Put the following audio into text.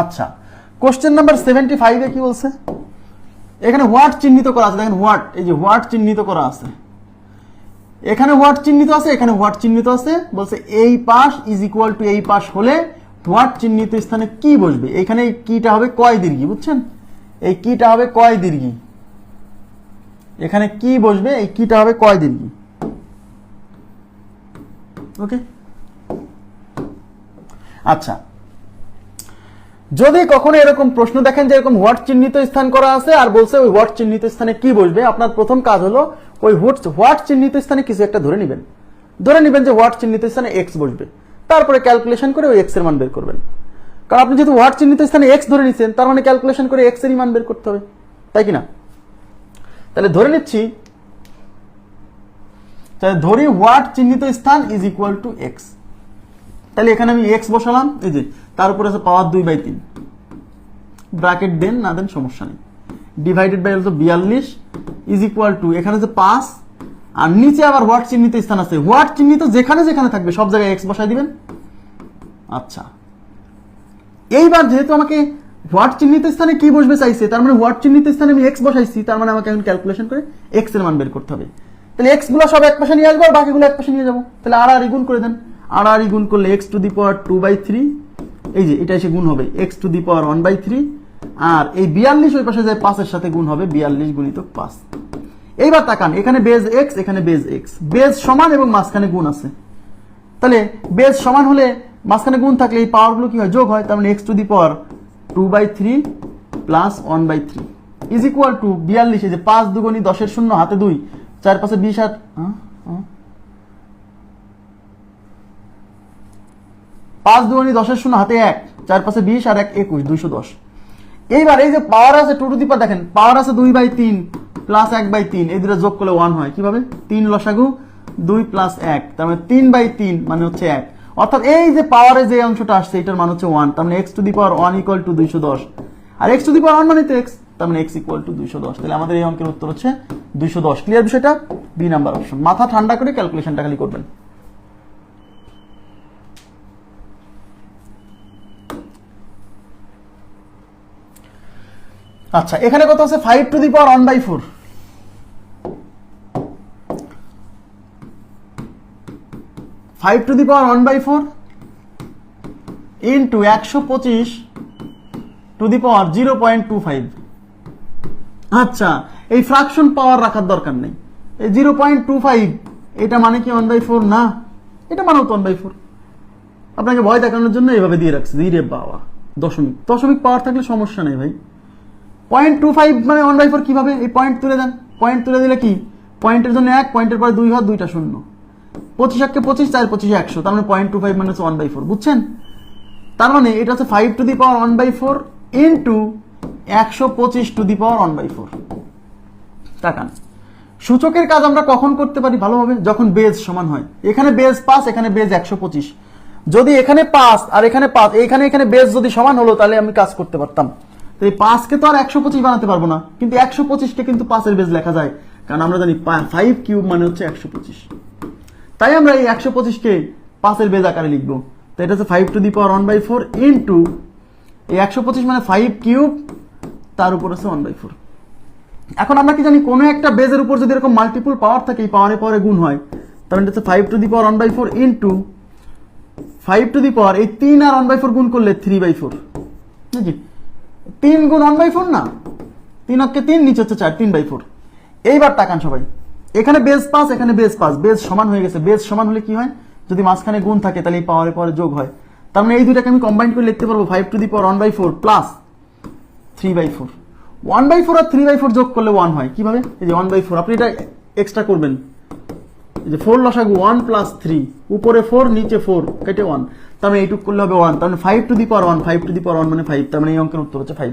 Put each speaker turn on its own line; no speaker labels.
আচ্ছা question number seventy ফাইভে কি বলছে? এখানে হোয়াট চিহ্নিত করা আছে, দেখেন হোয়াট এই যে হোয়াট চিহ্নিত করা আছে। এখানে হোয়াট চিহ্নিত আছে, এখানে হোয়াট চিহ্নিত আছে, বলছে এই পাশ ইজ ইকুয়াল টু এই পাশ হলে হোয়াট চিহ্নিত স্থানে কি বসবে? এখানে এই কিটা হবে কয় দীর্ঘি, বুঝছেন? এই কিটা হবে কয় দীর্ঘি? এখানে কি বসবে? এই কিটা হবে কয় দীর্ঘি? ওকে আচ্ছা যদি কখনো এরকম প্রশ্ন দেখেন যে এরকম হোয়াট চিহ্নিত স্থান করা আছে আর বলছে ওই হোয়াট চিহ্নিত স্থানে কি বসবে, আপনার প্রথম কাজ হলো ওই হোয়াট হোয়াট চিহ্নিত স্থানে কিছু একটা ধরে নেবেন। ধরে নেবেন যে হোয়াট চিহ্নিত স্থানে এক্স বসবে। তারপরে ক্যালকুলেশন করে ওই এক্সের মান বের করবেন। কারণ আপনি যেহেতু হোয়াট চিহ্নিত স্থানে এক্স ধরে নিচ্ছেন তার মানে ক্যালকুলেশন করে এক্সের মান বের করতে হবে। তাই কি না? তাহলে ধরে নিচ্ছি, তাহলে ধরি হোয়াট চিহ্নিত স্থান ইজ ইকুয়াল টু এক্স তাহলে এখানে আমি এক্স বসালাম, এই যে, তার উপরে আছে পাওয়ার দুই বাই তিন। ব্র্যাকেট দেন, না দেন, সমস্যা নেই। ডিভাইডেড বাই হলো বিয়াল্লিশ ইজ ইকুয়াল টু এখানে আছে পাঁচ, আর নিচে আবার হোয়াট চিহ্নিত স্থান আছে। হোয়াট চিহ্নিত যেখানে যেখানে থাকবে, সব জায়গায় এক্স বসাই দিবেন। আচ্ছা। এইবার যেহেতু আমাকে হোয়াট চিহ্নিত স্থানে কি বসবে চাইছে, তার মানে হোয়াট চিহ্নিত স্থানে আমি এক্স বসাইছি, তার মানে আমাকে এখন ক্যালকুলেশন করে এক্সের মান বের করতে হবে। তাহলে এক্সগুলো সব এক পাশে নিয়ে আসব, আর বাকিগুলো এক পাশে নিয়ে যাব। তাহলে আর আর গুণ করে দেন। আর আর গুণ করলে x to the power two by three এই যে এটা এসে গুণ হবে x to the power one by three আর এই বিয়াল্লিশ ওই পাশে যায় পাঁচের সাথে গুণ হবে বিয়াল্লিশ গুণিত পাঁচ। এইবার তাকান, এখানে বেজ এক্স এখানে বেজ এক্স বেজ সমান এবং মাঝখানে গুণ আছে। তাহলে বেজ সমান হলে মাঝখানে গুণ থাকলে এই পাওয়ারগুলো কি হয়? যোগ হয়, তার মানে x to the power two by three plus one by three is equal to বিয়াল্লিশ যে পাঁচ দুগুণি দশের শূন্য, হাতে দুই, চার পাশে বিশ আট হ্যাঁ, হ্যাঁ। পাঁচ দুগুণি দশের শূন্য, হাতে এক, চার পাশে বিশ আর এক একুশ, দুইশো দশ। এইবার এই যে পাওয়ার আছে টু টু দি দেখেন পাওয়ার আছে দুই বাই তিন প্লাস এক বাই তিন, এই দুটো যোগ করলে ওয়ান হয়, কীভাবে? তিন লসাগু, দুই প্লাস এক, তার মানে তিন বাই তিন মানে হচ্ছে এক। অর্থাৎ এই যে পাওয়ারে যে অংশটা আসছে, এটার মান হচ্ছে ওয়ান তার মানে x to the power one equal to দুইশো দশ। আর x to the power one মানে তো এক্স তার মানে এক্স ইকুয়াল টু দুইশো দশ। তাহলে আমাদের এই অঙ্কের উত্তর হচ্ছে দুইশো দশ। ক্লিয়ার বিষয়টা? বি নাম্বার অপশন মাথা ঠান্ডা করে ক্যালকুলেশনটা খালি করবেন। আচ্ছা এখানে কত আছে? Five to the power one by four five to the power one by four into একশো পঁচিশ to the power zero point two five আচ্ছা এই ফ্রাকশন পাওয়ার রাখার দরকার নেই। এই জিরো পয়েন্ট টু ফাইভ এটা মানে কি ওয়ান বাই ফোর না, এটা মানেও তো ওয়ান বাই ফোর আপনাকে ভয় দেখানোর জন্য এইভাবে দিয়ে রাখছে। ধীরে বাবা। দশমিক। দশমিক পাওয়ার থাকলে সমস্যা নেই ভাই। পয়েন্ট টু ফাইভ মানে ওয়ান বাই ফোর কীভাবে? এই পয়েন্ট তুলে দেন। পয়েন্ট তুলে দিলে কি? পয়েন্টের জন্য এক পয়েন্টের পরে দুই ঘর দুইটা শূন্য। পঁচিশ এককে পঁচিশ, চার পঁচিশে একশো। তার মানে পয়েন্ট টু ফাইভ মানে হচ্ছে ওয়ান বাই ফোর বুঝছেন? তার মানে এটা হচ্ছে five to the power one by four into একশো পঁচিশ to the power one by four তাকান সূচকের কাজ আমরা কখন করতে পারি ভালোভাবে? যখন বেজ সমান হয়। এখানে বেজ পাঁচ এখানে বেজ একশো পঁচিশ। যদি এখানে পাঁচ আর এখানে পাঁচ এখানে এখানে বেজ যদি সমান হলো, তাহলে আমি কাজ করতে পারতাম। তো এই পাঁচকে তো আর একশো পঁচিশ বানাতে পারব না। কিন্তু একশো পঁচিশকে কিন্তু পাঁচের বেজ লেখা যায়। কারণ আমরা জানি ফাইভ কিউব মানে হচ্ছে একশো পঁচিশ। তাই আমরা এই একশো পঁচিশকে পাঁচের বেজ আকারে লিখব। তো এটা হচ্ছে five to the power one by four into এই একশো পঁচিশ মানে ফাইভ কিউব তার উপর হচ্ছে ওয়ান বাই ফোর এখন আমরা কি জানি, কোনো একটা বেজের উপর যদি এরকম মাল্টিপল পাওয়ার থাকে, এই পাওয়ারে পাওয়ারে গুণ হয় তাহলে এটা হচ্ছে five to the power one by four into five to the power এই তিন আর ওয়ান বাই ফোর গুণ করলে থ্রি বাই ফোর নাকি তিন গুণ ওয়ান বাই ফোর না? তিন অক্ষে তিন, নিচে হচ্ছে চার, তিন বাই ফোর এইবার তাকান সবাই। এখানে বেস পাঁচ এখানে বেস পাঁচ বেজ সমান হয়ে গেছে। বেজ সমান হলে কি হয়? যদি মাঝখানে গুণ থাকে, তাহলে এই পাওয়ারে পাওয়ারে যোগ হয়। তার মানে এই দুটাকে আমি কম্বাইন করে লিখতে পারব five to the power one by four plus three by four one by four R three by four যোগ করলে ওয়ান হয়। কীভাবে? এই যে ওয়ান বাই ফোর আপনি এটা এক্সট্রা করবেন। এই যে ফোর লসাগু ওয়ান প্লাস থ্রি উপরে ফোর নিচে ফোর কেটে ওয়ান তার মানে এইটুক করলে হবে ওয়ান তার মানে five to the power one five to the power one মানে ফাইভ তার মানে এই অঙ্কের উত্তর হচ্ছে ফাইভ